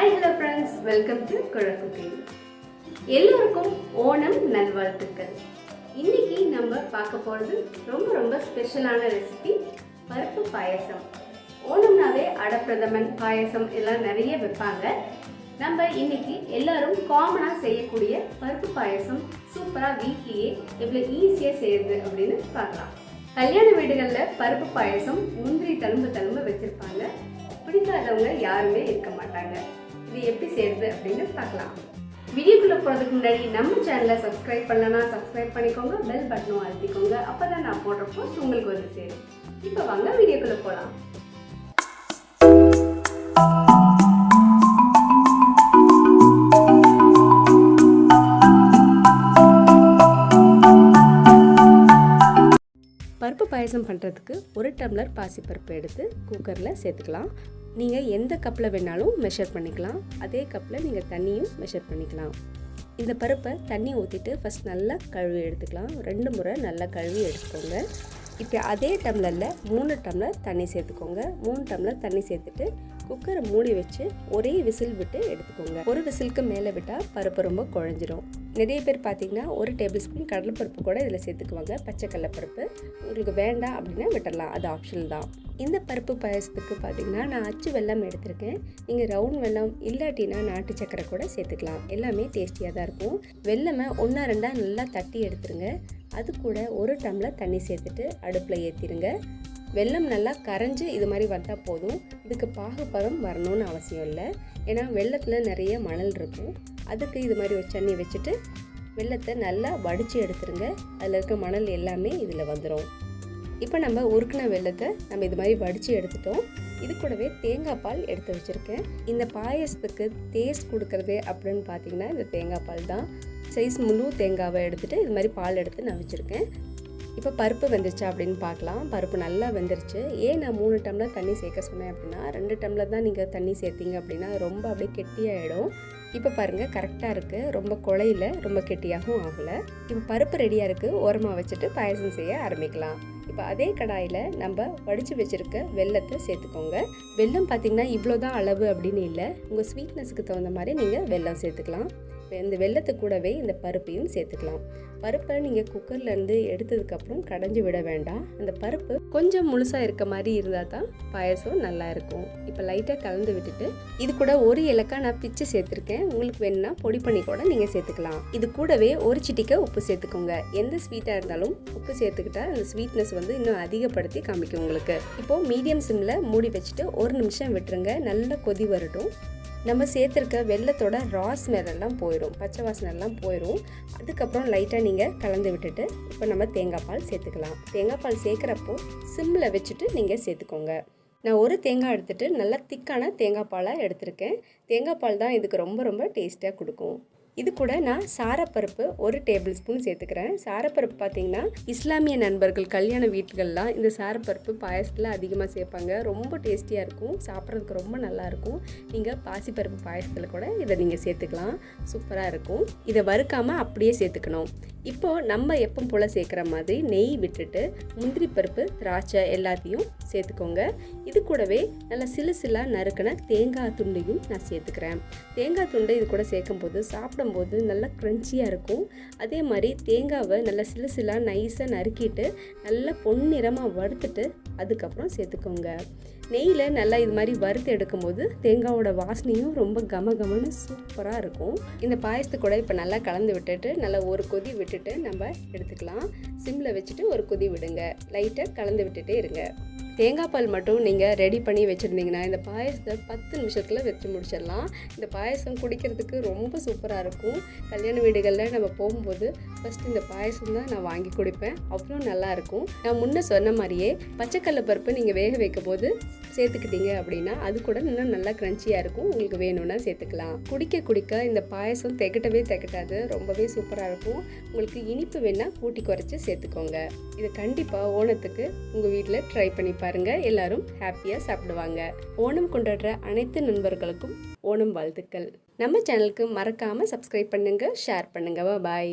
Hi hello friends welcome to குழக்குக்கிங் எல்லோருக்கும் ஓணம் நல்வாழ்த்துக்கள். இன்னைக்கு நம்ம பார்க்க போகிறது ரொம்ப ரொம்ப ஸ்பெஷலான ரெசிபி பருப்பு பாயசம். ஓணம்னாவே அடப்பிரதமன் பாயசம் எல்லாம் நிறைய வைப்பாங்க. நம்ம இன்னைக்கு எல்லாரும் காமனாக செய்யக்கூடிய பருப்பு பாயசம் சூப்பராக வீட்லேயே எவ்வளோ ஈஸியாக செய்யுது அப்படின்னு பார்க்கலாம். கல்யாண வீடுகளில் பருப்பு பாயசம் முந்திரி தழும்பு தழும்பு வச்சுருப்பாங்க. பிடிக்காதவங்க யாருமே இருக்க மாட்டாங்க. இது எப்படி செய்யுது அப்படின்னு பார்க்கலாம். வீடியோக்குள்ளே போகிறதுக்கு முன்னாடி நம்ம சேனலை சப்ஸ்கிரைப் பண்ணலன்னா சப்ஸ்கிரைப் பண்ணிக்கோங்க பெல் பட்டனும் அழுத்திக்கோங்க. அப்போ தான் நான் போடுற போஸ்ட் உங்களுக்கு வந்து சேரும். இப்போ வாங்க வீடியோக்குள்ளே போகலாம் பருப்பு பாயசம் பண்ணுறதுக்கு ஒரு டம்ளர் பாசிப்பருப்பு எடுத்து குக்கரில் சேர்த்துக்கலாம். நீங்கள் எந்த கப்பில் வேணாலும் மெஷர் பண்ணிக்கலாம். அதே கப்பில் நீங்கள் தண்ணியும் மெஷர் பண்ணிக்கலாம். இந்த பருப்பை தண்ணி ஊற்றிட்டு ஃபஸ்ட் நல்லா கழுவி எடுத்துக்கலாம். ரெண்டு முறை நல்லா கழுவி எடுத்துக்கோங்க. இப்போ அதே டம்ளரில் மூணு டம்ளர் தண்ணி சேர்த்துக்கோங்க. மூணு டம்ளர் தண்ணி சேர்த்துட்டு குக்கரை மூடி வச்சு ஒரே விசில் விட்டு எடுத்துக்கோங்க. ஒரு விசிலுக்கு மேலே விட்டால் பருப்பு ரொம்ப குழஞ்சிரும். நிறைய பேர் பார்த்தீங்கன்னா ஒரு டேபிள் ஸ்பூன் கடலைப்பருப்பு கூட இதில் சேர்த்துக்குவாங்க பச்சை கடலைப்பருப்பு. உங்களுக்கு வேண்டாம் அப்படின்னா விட்டுடலாம் அது ஆப்ஷனல் தான். இந்த பருப்பு பாயசத்துக்கு பார்த்தீங்கன்னா நான் அச்சு வெல்லம் எடுத்திருக்கேன். நீங்கள் ரவுண்ட் வெல்லம் இல்லாட்டினா நாட்டு சக்கரை கூட சேர்த்துக்கலாம். எல்லாமே டேஸ்டியாக தான் இருக்கும். வெல்லமை ஒன்றா ரெண்டாக நல்லா தட்டி எடுத்துருங்க. அது கூட ஒரு டம்ளர் தண்ணி சேர்த்துட்டு அடுப்பில் ஏற்றிடுங்க வெல்லம் நல்லா கரைஞ்சி இது மாதிரி வந்தால் போதும். இதுக்கு பாகுபதம் வரணும்னு அவசியம் இல்லை. ஏன்னா வெள்ளத்தில் நிறைய மணல் இருக்கும். அதுக்கு இது மாதிரி ஒரு சன்னி வச்சுட்டு வெள்ளத்தை நல்லா வடித்து எடுத்துருங்க. அதில் இருக்க மணல் எல்லாமே இதில் வந்துடும் இப்போ நம்ம உருக்கின வெள்ளத்தை நம்ம இது மாதிரி வடித்து எடுத்துட்டோம். இது கூடவே தேங்காய் பால் எடுத்து வச்சுருக்கேன். இந்த பாயசத்துக்கு டேஸ்ட் கொடுக்குறது அப்படின்னு பார்த்தீங்கன்னா இந்த தேங்காய் பால் தான். சைஸ் முழு தேங்காவை எடுத்துகிட்டு இது மாதிரி பால் எடுத்து நான் வச்சுருக்கேன். இப்போ பருப்பு வெந்துருச்சு அப்படின்னு பார்க்கலாம். பருப்பு நல்லா வெந்துருச்சு. ஏன் நான் மூணு டம்ளர் தண்ணி சேர்க்க சொன்னேன் அப்படின்னா ரெண்டு டம்ளர் தான் நீங்கள் தண்ணி சேர்த்தீங்க அப்படின்னா ரொம்ப அப்படியே கெட்டியாகிடும் இப்போ பாருங்கள் கரெக்டாக இருக்குது ரொம்ப குழையில ரொம்ப கெட்டியாகவும் ஆகலை. இப்போ பருப்பு ரெடியாக இருக்குது ஓரமாக வச்சுட்டு பாயசம் செய்ய ஆரம்பிக்கலாம். இப்போ அதே கடாயில் நம்ம வடித்து வச்சுருக்க வெள்ளத்தை சேர்த்துக்கோங்க. வெல்லம் பார்த்திங்கன்னா இவ்வளோ தான் அளவு அப்படின்னு இல்லை. உங்கள் ஸ்வீட்னஸுக்கு தகுந்த மாதிரி நீங்கள் வெல்லம் சேர்த்துக்கலாம். இந்த வெள்ளத்து கூடவே இந்த பருப்பையும் சேர்த்துக்கலாம். பருப்பை நீங்கள் குக்கர்லேருந்து எடுத்ததுக்கப்புறம் கடைஞ்சி விட வேண்டாம். அந்த பருப்பு கொஞ்சம் முழுசாக இருக்க மாதிரி இருந்தால் தான் பாயசம் நல்லா இருக்கும். இப்போ லைட்டாக கலந்து விட்டுட்டு இது கூட ஒரு இலக்காய் நான் பிச்சு சேர்த்துருக்கேன். உங்களுக்கு வேணும்னா பொடி பண்ணி கூட நீங்கள் சேர்த்துக்கலாம். இது கூடவே ஒரு சிட்டிக்க உப்பு சேர்த்துக்கோங்க. எந்த ஸ்வீட்டாக இருந்தாலும் உப்பு சேர்த்துக்கிட்டா அந்த ஸ்வீட்னஸ் வந்து இன்னும் அதிகப்படுத்தி காமிக்கும் உங்களுக்கு. இப்போது மீடியம் சிம்மில் மூடி வச்சுட்டு ஒரு நிமிஷம் விட்டுருங்க. நல்லா கொதி வரட்டும். நம்ம சேர்த்துருக்க வெள்ளத்தோட ரா ஸ்மெல்லாம் போயிடும் பச்சை வாசனைலாம் போயிடும் அதுக்கப்புறம் லைட்டாக நீங்கள் கலந்து விட்டுட்டு இப்போ நம்ம தேங்காய் பால் சேர்த்துக்கலாம். தேங்காய் பால் சேர்க்குறப்போ சிம்மில் வச்சுட்டு நீங்கள் சேர்த்துக்கோங்க. நான் ஒரு தேங்காய் எடுத்துகிட்டு நல்லா திக்கான தேங்காய் பாலாக எடுத்திருக்கேன். தேங்காய் பால் தான் இதுக்கு ரொம்ப ரொம்ப டேஸ்ட்டாக கொடுக்கும். இது கூட நான் சாரப்பருப்பு ஒரு டேபிள் ஸ்பூன் சேர்த்துக்கிறேன். சாரப்பருப்பு பார்த்தீங்கன்னா இஸ்லாமிய நண்பர்கள் கல்யாண வீட்டுகள்லாம் இந்த சாரப்பருப்பு பாயசத்தில் அதிகமாக சேர்ப்பாங்க. ரொம்ப டேஸ்டியாக இருக்கும். சாப்பிட்றதுக்கு ரொம்ப நல்லாயிருக்கும் நீங்கள் பாசிப்பருப்பு பாயசத்தில் கூட இதை நீங்கள் சேர்த்துக்கலாம். சூப்பராக இருக்கும். இதை வறுக்காமல் அப்படியே சேர்த்துக்கணும். இப்போது நம்ம எப்போ போல் சேர்க்குற மாதிரி நெய் விட்டுட்டு முந்திரி பருப்பு திராட்சை எல்லாத்தையும் சேர்த்துக்கோங்க. இது கூடவே நல்லா சிலு சிலாக நறுக்கின தேங்காய் துண்டையும் நான் சேர்த்துக்கிறேன். தேங்காய் துண்டை இது கூட சேர்க்கும்போது சாப்பிடும்போது நல்லா க்ரன்ச்சியாக இருக்கும். அதே மாதிரி தேங்காவை நல்லா சிலு சிலாக நைஸாக நறுக்கிட்டு நல்லா பொன்னிறமாக வறுத்துட்டு அதுக்கப்புறம் சேர்த்துக்கோங்க. நெய்யில் நல்லா இது மாதிரி வறுத்து எடுக்கும்போது தேங்காவோட வாசனையும் ரொம்ப கம கமன்னு சூப்பராக இருக்கும். இந்த பாயசத்தை கூட இப்போ நல்லா கலந்து விட்டுட்டு நல்லா ஒரு கொதி விட்டுட்டு நம்ம எடுத்துக்கலாம். சிம்மில் வச்சுட்டு ஒரு கொதி விடுங்க. லைட்டாக கலந்து விட்டுட்டே இருங்க. தேங்காய் பால் மட்டும் நீங்கள் ரெடி பண்ணி வச்சுருந்தீங்கன்னா இந்த பாயசத்தை பத்து நிமிஷத்தில் வச்சு முடிச்சிடலாம். இந்த பாயசம் குடிக்கிறதுக்கு ரொம்ப சூப்பராக இருக்கும். கல்யாண வீடுகளில் நம்ம போகும்போது ஃபஸ்ட் இந்த பாயசம் தான் நான் வாங்கி குடிப்பேன். அவ்வளோ நல்லாயிருக்கும் நான் முன்ன சொன்ன மாதிரியே பச்சைக்கடலை பருப்பு நீங்கள் வேக வைக்கும் போது சேர்த்துக்கிட்டீங்க அப்படின்னா அது கூட இன்னும் நல்லா க்ரன்ச்சியாக இருக்கும். உங்களுக்கு வேணும்னா சேர்த்துக்கலாம். குடிக்க குடிக்க இந்த பாயசம் திகட்டவே திகட்டாது. ரொம்பவே சூப்பராக இருக்கும். உங்களுக்கு இனிப்பு வேணால் கூட்டி குறைச்சி சேர்த்துக்கோங்க. இதை கண்டிப்பாக ஓணத்துக்கு உங்கள் வீட்டில் ட்ரை பண்ணி பாருங்கள் எல்லாரும் ஹாப்பியாக சாப்பிடுவாங்க. ஓணம் கொண்டாடுற அனைத்து நண்பர்களுக்கும் ஓணம் வாழ்த்துக்கள். நம்ம சேனலுக்கு மறக்காமல் சப்ஸ்கிரைப் பண்ணுங்கள் ஷேர் பண்ணுங்கள் பாய்